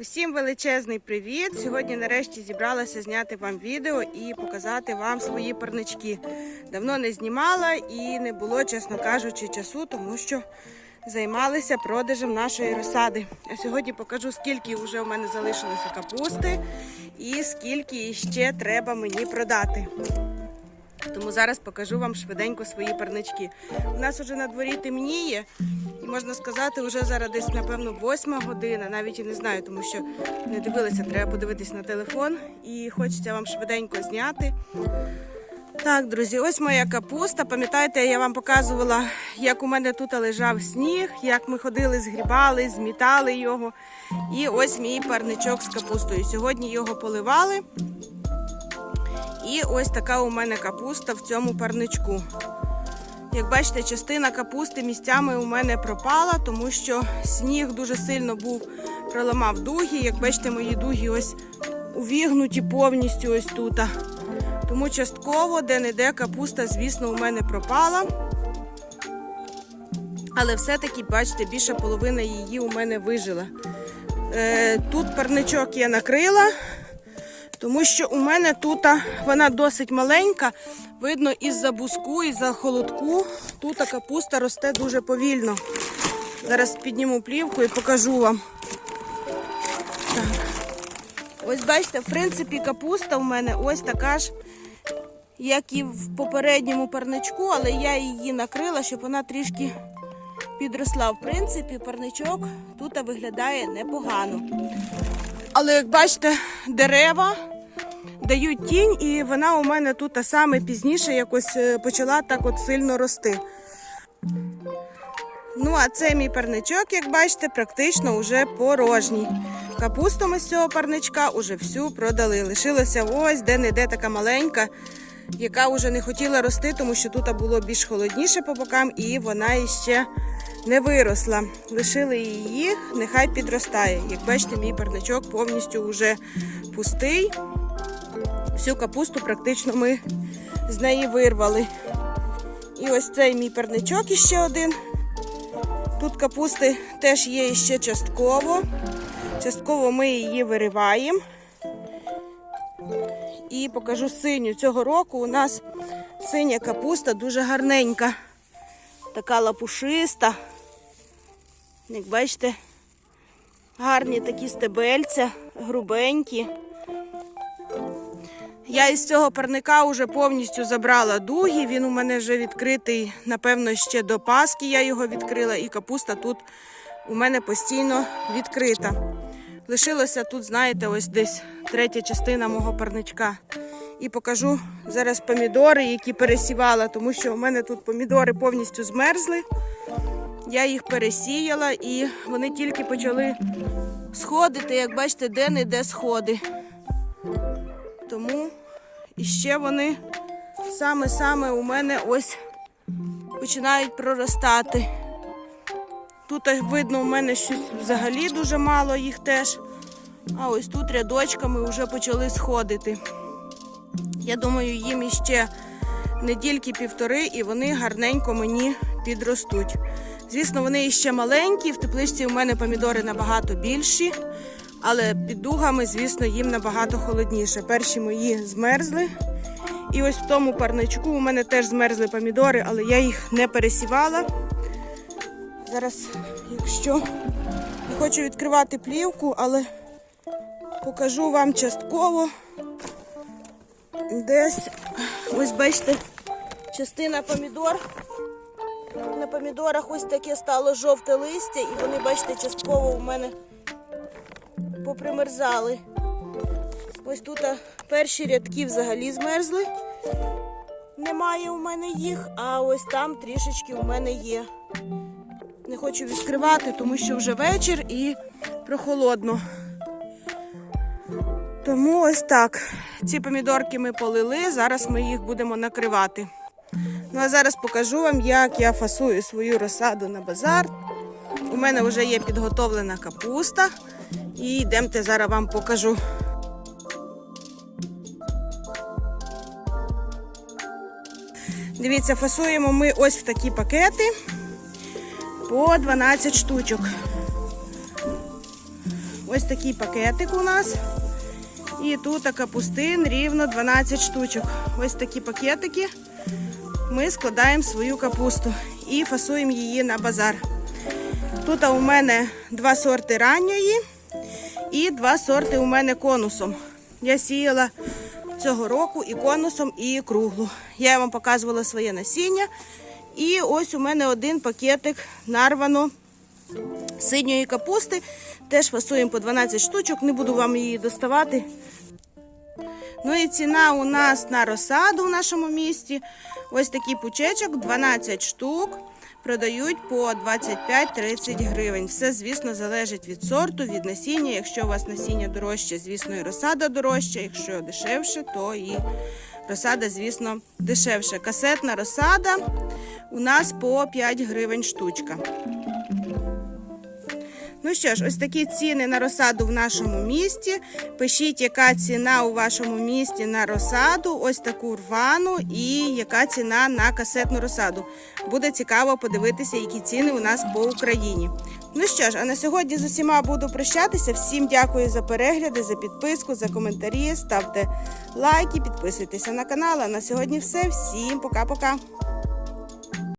Усім величезний привіт! Сьогодні нарешті зібралася зняти вам відео і показати вам свої парнички. Давно не знімала і не було, чесно кажучи, часу, тому що займалися продажем нашої розсади. А сьогодні покажу, скільки вже у мене залишилося капусти і скільки ще треба мені продати. Тому зараз покажу вам швиденько свої парнички. У нас вже на дворі темніє, можна сказати, вже зараз десь, напевно, восьма година, навіть і не знаю, тому що не дивилася, треба подивитись на телефон. І хочеться вам швиденько зняти. Так, друзі, ось моя капуста. Пам'ятаєте, я вам показувала, як у мене тут лежав сніг, як ми ходили, згрібали, змітали його. І ось мій парничок з капустою. Сьогодні його поливали. І ось така у мене капуста в цьому парничку. Як бачите, частина капусти місцями у мене пропала, тому що сніг дуже сильно був проламав дуги. Як бачите, мої дуги ось увігнуті повністю ось тут. Тому частково, де-не-де капуста, звісно, у мене пропала. Але все-таки, бачите, більше половини її у мене вижила. Е, тут парничок я накрила. Тому що у мене тут вона досить маленька. Видно, із-за буску, із-за холодку тут капуста росте дуже повільно. Зараз підніму плівку і покажу вам. Так. Ось бачите, в принципі, капуста у мене ось така ж, як і в попередньому парничку, але я її накрила, щоб вона трішки підросла. В принципі, парничок тут виглядає непогано. Але як бачите, дерева дають тінь, і вона у мене тут саме пізніше якось е, почала так от сильно рости. Ну, а це мій парничок, як бачите, практично вже порожній. Капусту ми з цього парничка уже всю продали. Лишилося ось де-не-де така маленька, яка вже не хотіла рости, тому що тут було більш холодніше по бокам, і вона іще не виросла. Лишили її, нехай підростає. Як бачите, мій парничок повністю вже пустий. Всю капусту практично ми з неї вирвали. І ось цей мій парничок іще один. Тут капусти теж є ще частково. Частково ми її вириваємо. І покажу синю. Цього року у нас синя капуста дуже гарненька. Така лапушиста. Як бачите, гарні такі стебельця, грубенькі. Я із цього парника вже повністю забрала дуги. Він у мене вже відкритий, напевно, ще до Паски я його відкрила, і капуста тут у мене постійно відкрита. Лишилося тут, знаєте, ось десь третя частина мого парничка. І покажу зараз помідори, які пересівала, тому що у мене тут помідори повністю змерзли. Я їх пересіяла і вони тільки почали сходити, як бачите, де-не-де сходи. Тому іще вони саме-саме у мене ось починають проростати. Тут видно, у мене щось взагалі дуже мало їх теж. А ось тут рядочками вже почали сходити. Я думаю, їм іще недільки півтори, і вони гарненько мені підростуть. Звісно, вони іще маленькі, в тепличці у мене помідори набагато більші, але під дугами, звісно, їм набагато холодніше. Перші мої змерзли. І ось в тому парничку у мене теж змерзли помідори, але я їх не пересівала. Зараз, якщо не хочу відкривати плівку, але покажу вам частково. Десь, ось бачите, частина помідор. На помідорах ось таке стало жовте листя, і вони, бачите, частково у мене попримерзали. Ось тут перші рядки взагалі змерзли. Немає у мене їх, а ось там трішечки у мене є. Не хочу відкривати, тому що вже вечір і прохолодно. Тому ось так. Ці помідорки ми полили, зараз ми їх будемо накривати. Ну а зараз покажу вам, як я фасую свою розсаду на базар. У мене вже є підготовлена капуста. І йдемте зараз вам покажу. Дивіться, фасуємо ми ось в такі пакети по 12 штучок. Ось такий пакетик у нас. І тут капустин рівно 12 штучок. Ось такі пакетики. Ми складаємо свою капусту і фасуємо її на базар. Тут у мене два сорти ранньої і два сорти у мене конусом. Я сіяла цього року і конусом, і круглу. Я вам показувала своє насіння. І ось у мене один пакетик нарвано синьої капусти. Теж фасуємо по 12 штучок, не буду вам її доставати. Ну і ціна у нас на розсаду в нашому місті. Ось такий пучечок, 12 штук. Продають по 25-30 гривень. Все, звісно, залежить від сорту, від насіння. Якщо у вас насіння дорожче, звісно, і розсада дорожча. Якщо дешевше, то і розсада, звісно, дешевше. Касетна розсада у нас по 5 гривень штучка. Ну що ж, ось такі ціни на розсаду в нашому місті. Пишіть, яка ціна у вашому місті на розсаду, ось таку рвану, і яка ціна на касетну розсаду. Буде цікаво подивитися, які ціни у нас по Україні. Ну що ж, а на сьогодні з усіма буду прощатися. Всім дякую за перегляди, за підписку, за коментарі. Ставте лайки, підписуйтеся на канал. А на сьогодні все. Всім пока-пока.